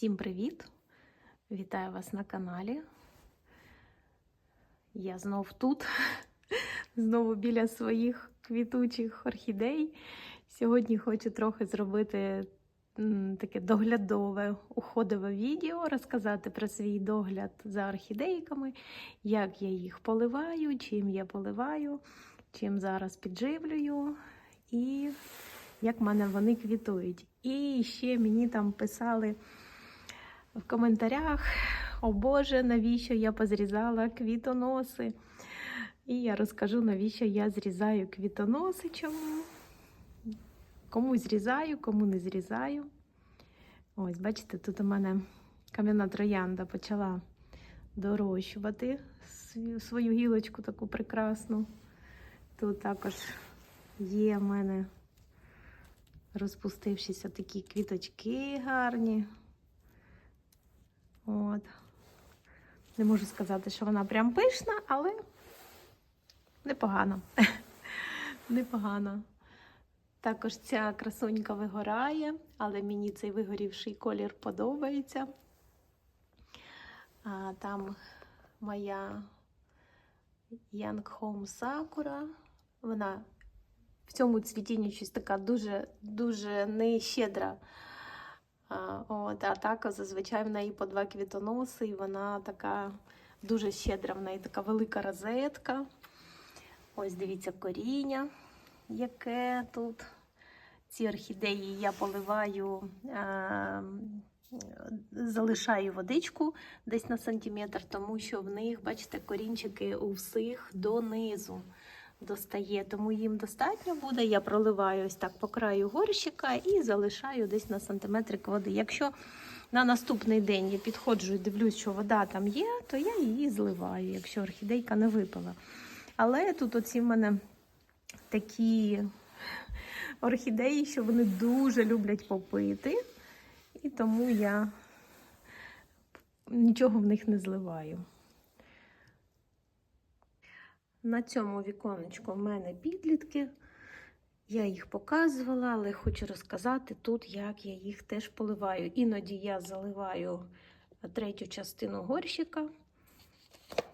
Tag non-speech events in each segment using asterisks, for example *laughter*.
Всім привіт! Вітаю вас на каналі. Я знов тут, *laughs* знову біля своїх квітучих орхідей. Сьогодні хочу трохи зробити таке доглядове, уходове відео, розказати про свій догляд за орхідейками, як я їх поливаю, чим я поливаю, чим зараз підживлюю і як в мене вони квітують. І ще мені там писали в коментарях: о Боже, навіщо я позрізала квітоноси? І я розкажу, навіщо я зрізаю квітоноси, чому. Кому зрізаю, кому не зрізаю. Ось, бачите, тут у мене кам'яна троянда почала дорощувати свою- гілочку таку прекрасну. Тут також є в мене розпустившіся такі квіточки гарні. От. Не можу сказати, що вона прям пишна, але непогано. *laughs* непогано. Також ця красунька вигорає, але мені цей вигорівший колір подобається. А, там моя Young Home Sakura. Вона в цьому цвітінні щось така дуже дуже нещедра. От, а так зазвичай в неї по два квітоноси, і вона така дуже щедра, в неї така велика розетка. Ось дивіться коріння, яке тут. Ці орхідеї я поливаю, а, залишаю водичку десь на сантиметр, тому що в них, бачите, корінчики у всіх донизу достає, тому їм достатньо буде. Я проливаю ось так по краю горщика і залишаю десь на сантиметрик води. Якщо на наступний день я підходжу і дивлюсь, що вода там є, то я її зливаю, якщо орхідейка не випала. Але тут оці в мене такі орхідеї, що вони дуже люблять попити, і тому я нічого в них не зливаю. На цьому віконечку в мене підлітки. Я їх показувала, але хочу розказати тут, як я їх теж поливаю. Іноді я заливаю третю частину горщика,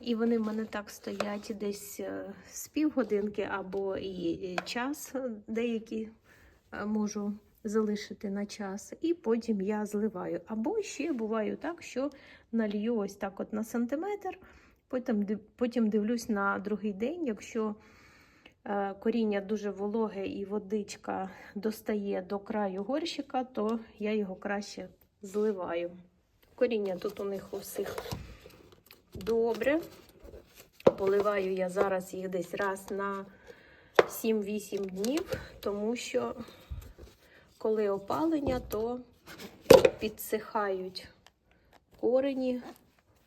і вони в мене так стоять десь е, з півгодинки або і час деякий е, можу залишити на час, і потім я зливаю. Або ще буває так, що налью ось так от на сантиметр. Потім, потім дивлюсь на другий день, якщо е, коріння дуже вологе і водичка достає до краю горщика, то я його краще зливаю. Коріння тут у них у всіх добре. Поливаю я зараз їх десь раз на 7-8 днів, тому що коли опалення, то підсихають корені.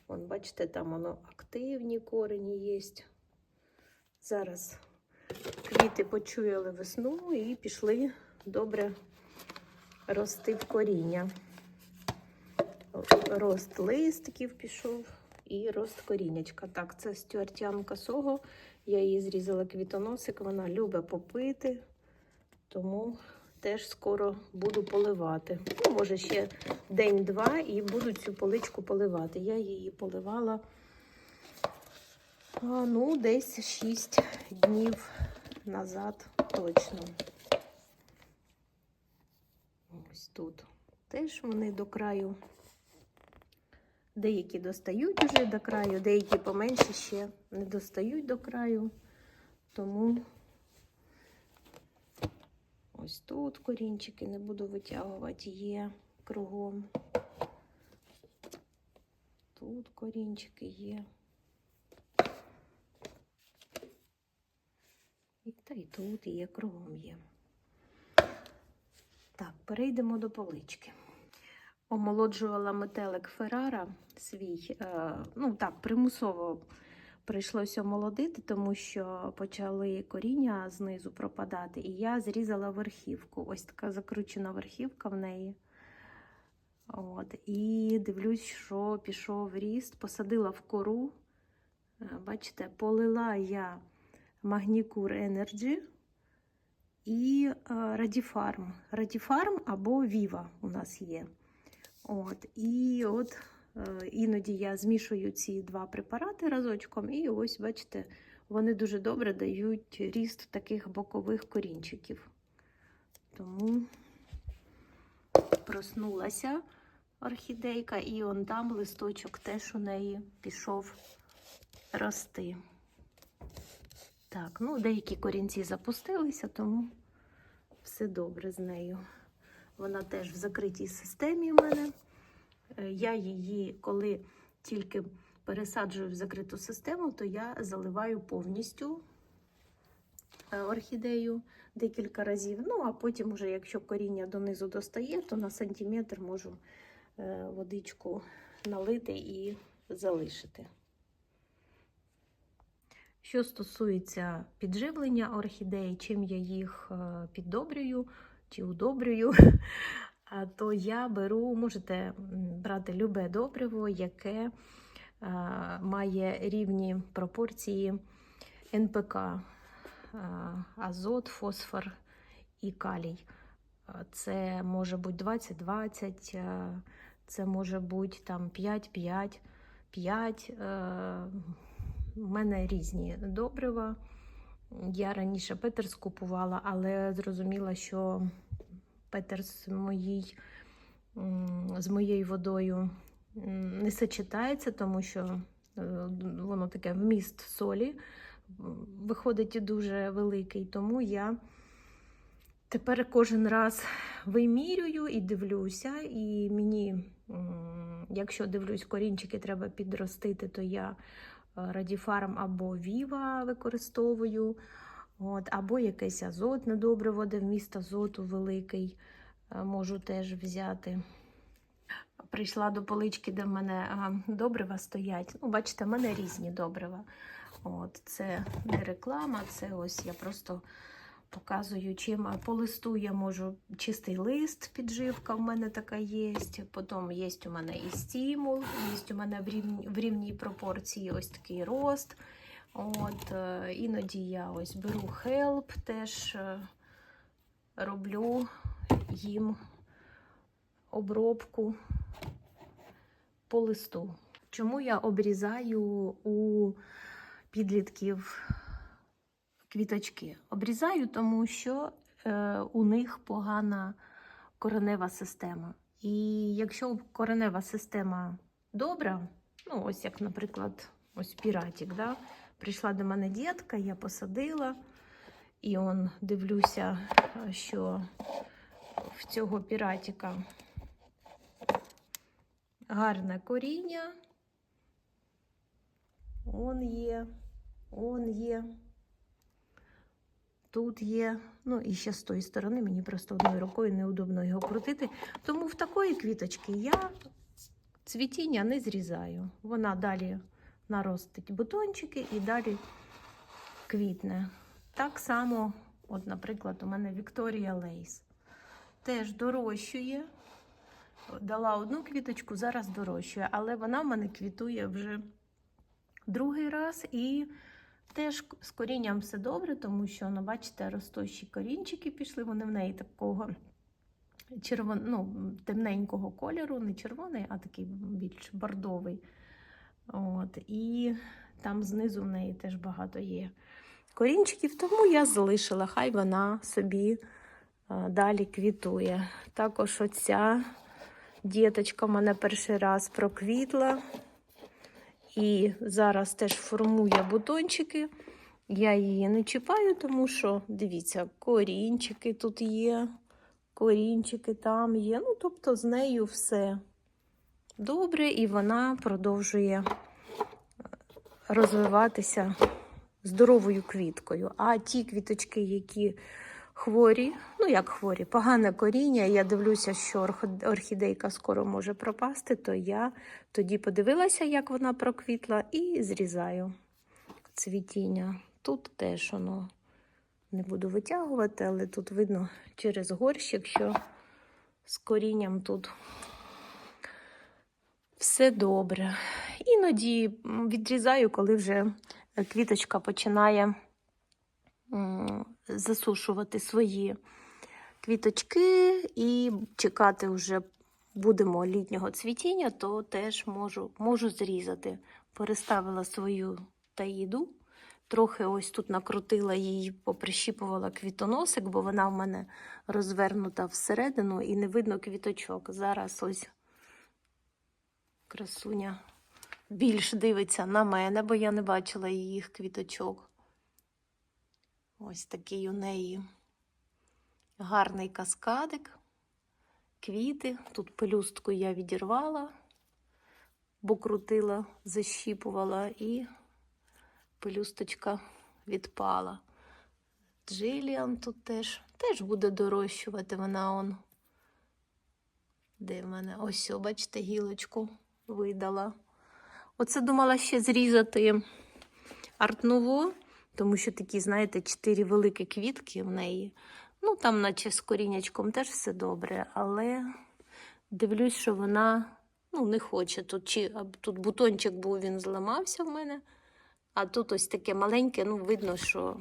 Вон, бачите, там воно активні корені є. Зараз квіти почуяли весну і пішли добре рости в коріння. Рост листків пішов і рост коріннячка. Так, це стюартянка сого. Я її зрізала квітоносик, вона любить попити, тому теж скоро буду поливати. Ну, може, ще день-два і буду цю поличку поливати. Я її поливала ну, десь 6 днів назад точно. Ось тут. Теж вони до краю. Деякі достають уже до краю, деякі поменше ще не достають до краю. Тому ось тут корінчики не буду витягувати, є кругом. Тут корінчики є. Тут є, кругом є. Так, перейдемо до полички. Омолоджувала метелик Феррара свій, е, ну так, примусово прийшлося омолодити, тому що почали коріння знизу пропадати, і я зрізала верхівку. Ось така закручена верхівка в неї. От, і дивлюсь, що пішов ріст, посадила в кору. Е, Бачите, полила я Магнікур Energy і е, Радіфарм. Радіфарм або Віва у нас є. От, і от е, іноді я змішую ці два препарати разочком, і ось, бачите, вони дуже добре дають ріст таких бокових корінчиків. Тому проснулася орхідейка, і он там листочок теж у неї пішов рости. Так, ну деякі корінці запустилися, тому все добре з нею. Вона теж в закритій системі в мене. Е, Я її, коли тільки пересаджую в закриту систему, то я заливаю повністю е, орхідею декілька разів. Ну, а потім, уже, якщо коріння донизу достає, то на сантиметр можу е, водичку налити і залишити. Що стосується підживлення орхідей, чим я їх е, піддобрюю чи удобрюю, *laughs* то я беру, можете брати любе добриво, яке е, має рівні пропорції НПК, е, азот, фосфор і калій. Е, Це може бути 20-20, е, це може бути там 5-5, 5. У мене різні добрива. Я раніше Петерс купувала, але зрозуміла, що Петерс моїй, з моєю водою не сочетається, тому що е, воно таке вміст солі виходить дуже великий. Тому я тепер кожен раз вимірюю і дивлюся, і мені, якщо дивлюсь, корінчики треба підростити, то я Радіфарм або Віва використовую, от, або якесь азотне добриво, де вміст азоту великий, е, можу теж взяти. Прийшла до полички, де в мене добрива стоять. Ну, бачите, в мене різні добрива. От, це не реклама, це ось я просто показую, чим а по листу я можу чистий лист, підживка в мене така є. Потім є у мене і стимул, є у мене в рівні, в рівній пропорції ось такий рост. От, е, Іноді я ось беру хелп, теж е, роблю їм обробку по листу. Чому я обрізаю у підлітків квіточки? Обрізаю, тому що е, у них погана коренева система. І якщо коренева система добра, ну ось як, наприклад, ось піратік, да? прийшла до мене дітка, я посадила, і он дивлюся, що в цього піратіка гарне коріння. Он є, он є. Тут є, ну і ще з тої сторони, мені просто одною рукою неудобно його крутити. Тому в такої квіточки я цвітіння не зрізаю. Вона далі наростить бутончики і далі квітне. Так само, от, наприклад, у мене Вікторія Лейс теж дорощує. Дала одну квіточку, зараз дорощує, але вона в мене квітує вже другий раз і теж з корінням все добре, тому що, ну, бачите, ростущі корінчики пішли, вони в неї такого червон... ну, темненького кольору, не червоний, а такий більш бордовий. От, і там знизу в неї теж багато є корінчиків, тому я залишила, хай вона собі далі квітує. Також оця діточка в мене перший раз проквітла. І зараз теж формує бутончики. Я її не чіпаю, тому що, дивіться, корінчики тут є, корінчики там є. Ну, тобто з нею все добре, і вона продовжує розвиватися здоровою квіткою. А ті квіточки, які хворі, ну як хворі, погане коріння, я дивлюся, що орхідейка скоро може пропасти, то я тоді подивилася, як вона проквітла, і зрізаю цвітіння. Тут теж воно не буду витягувати, але тут видно через горщик, що з корінням тут все добре. Іноді відрізаю, коли вже квіточка починає засушувати свої квіточки і чекати вже будемо літнього цвітіння, то теж можу, можу зрізати. Переставила свою таїду. Трохи ось тут накрутила її, поприщіпувала квітоносик, бо вона в мене розвернута всередину і не видно квіточок. Зараз ось красуня більш дивиться на мене, бо я не бачила її квіточок. Ось такий у неї гарний каскадик, квіти. Тут пелюстку я відірвала, бо крутила, защіпувала і пелюсточка відпала. Джиліан тут теж, теж буде дорощувати. Вона он. Де в мене? Ось, бачите, гілочку видала. Оце думала ще зрізати артнуво, тому що такі, знаєте, чотири великі квітки в неї. Ну, там, наче з корінячком теж все добре, але дивлюсь, що вона ну, не хоче. Тут, чи, тут бутончик був, він зламався в мене. А тут ось таке маленьке, ну, видно, що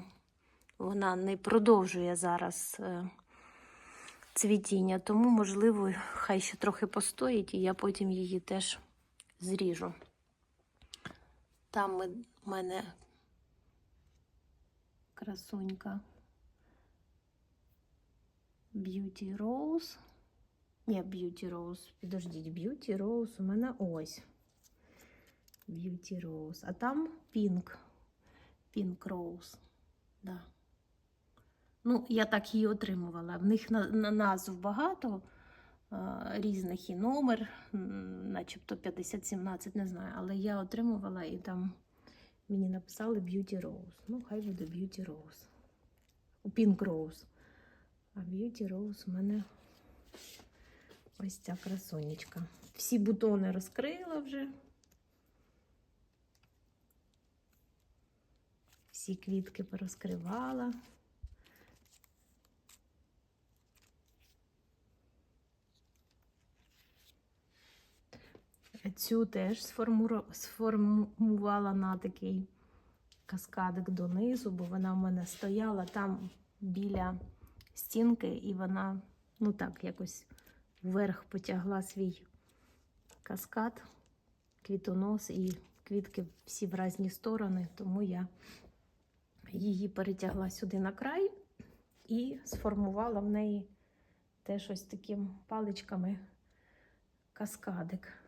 вона не продовжує зараз е, цвітіння, тому, можливо, хай ще трохи постоїть, і я потім її теж зріжу. Там в мене красунька Beauty Rose. Ні, Beauty Rose. Підождіть, Beauty Rose у мене ось. Beauty Rose. А там Pink. Pink Rose. Да. Ну, я так її отримувала. В них на, на назв багато а, різних і номер, начебто 50-17, не знаю. Але я отримувала і там мені написали Beauty Rose. Ну, хай буде Beauty Rose. Pink Rose. А Beauty Rose у мене ось ця красонечка. Всі бутони розкрила вже. Всі квітки порозкривала. Цю теж сформувала на такий каскадик донизу, бо вона в мене стояла там біля стінки, і вона, ну так, якось вверх потягла свій каскад, квітонос і квітки всі в різні сторони, тому я її перетягла сюди на край і сформувала в неї теж ось таким паличками каскадик.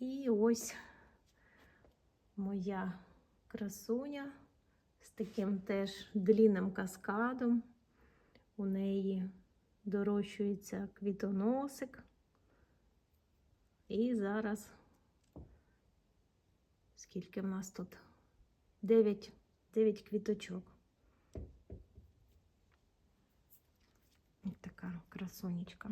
І ось моя красуня з таким теж длінним каскадом. У неї дорощується квітоносик. І зараз, скільки в нас тут? 9, 9 квіточок. Ось така красунечка.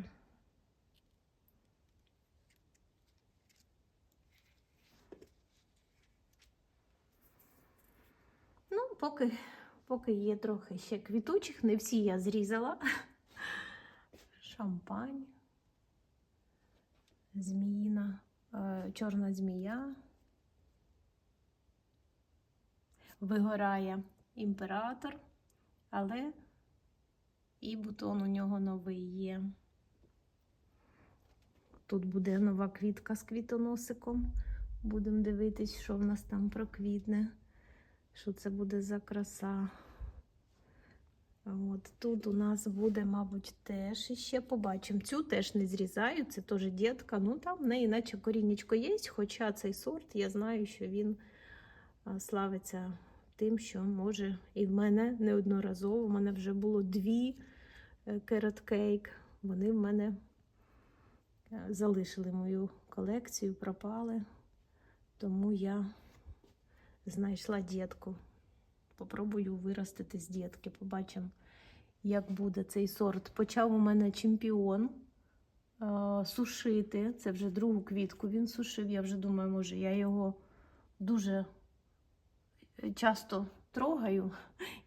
Поки, поки є трохи ще квітучих, не всі я зрізала. Шампань, зміїна, е, чорна змія. Вигорає імператор, але і бутон у нього новий є. Тут буде нова квітка з квітоносиком. Будемо дивитись, що в нас там проквітне. Що це буде за краса? От тут у нас буде, мабуть, теж іще побачимо. Цю теж не зрізаю, це теж дітка. Ну там в неї наче корінечко є, хоча цей сорт, я знаю, що він славиться тим, що може і в мене неодноразово. У мене вже було дві керот кейк. Вони в мене е, залишили мою колекцію, пропали. Тому я знайшла дітку. Попробую виростити з дітки. Побачимо, як буде цей сорт. Почав у мене чемпіон е, сушити. Це вже другу квітку він сушив. Я вже думаю, може, я його дуже часто трогаю,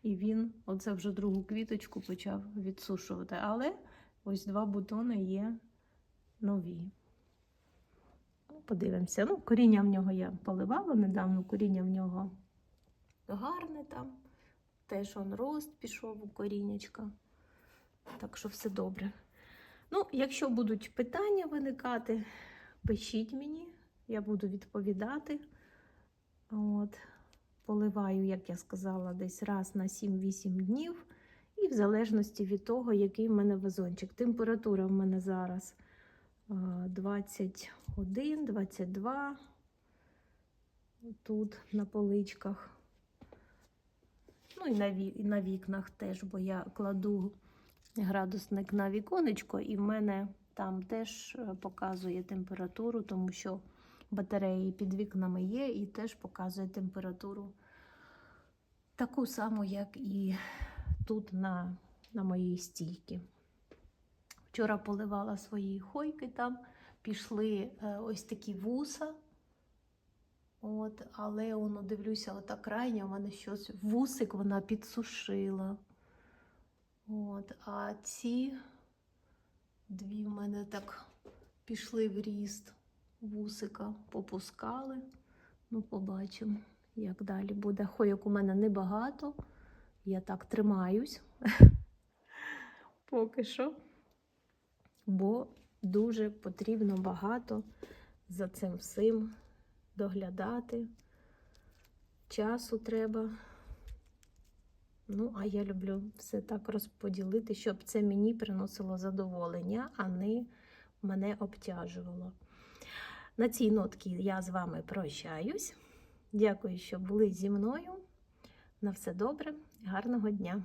і він оце вже другу квіточку почав відсушувати. Але ось два бутони є нові. Подивимося. Ну, коріння в нього я поливала недавно, коріння в нього гарне там. Теж он рост пішов у корінечка. Так що все добре. Ну, якщо будуть питання виникати, пишіть мені, я буду відповідати. От. Поливаю, як я сказала, десь раз на 7-8 днів. І в залежності від того, який в мене вазончик. Температура в мене зараз 21, 22. Тут на поличках. Ну і на, і на вікнах теж, бо я кладу градусник на віконечко, і в мене там теж е, показує температуру, тому що батареї під вікнами є, і теж показує температуру таку саму, як і тут на, на моїй стійці. Вчора поливала свої хойки там, пішли е, ось такі вуса. От, але воно дивлюся, ота крайня, мене щось вусик вона підсушила. От, а ці дві в мене так пішли в ріст вусика, попускали. Ну, побачимо, як далі буде. Хойок у мене небагато. Я так тримаюсь *laughs* поки що. Бо дуже потрібно багато за цим всім доглядати. Часу треба. Ну, а я люблю все так розподілити, щоб це мені приносило задоволення, а не мене обтяжувало. На цій нотці я з вами прощаюсь. Дякую, що були зі мною. На все добре, гарного дня!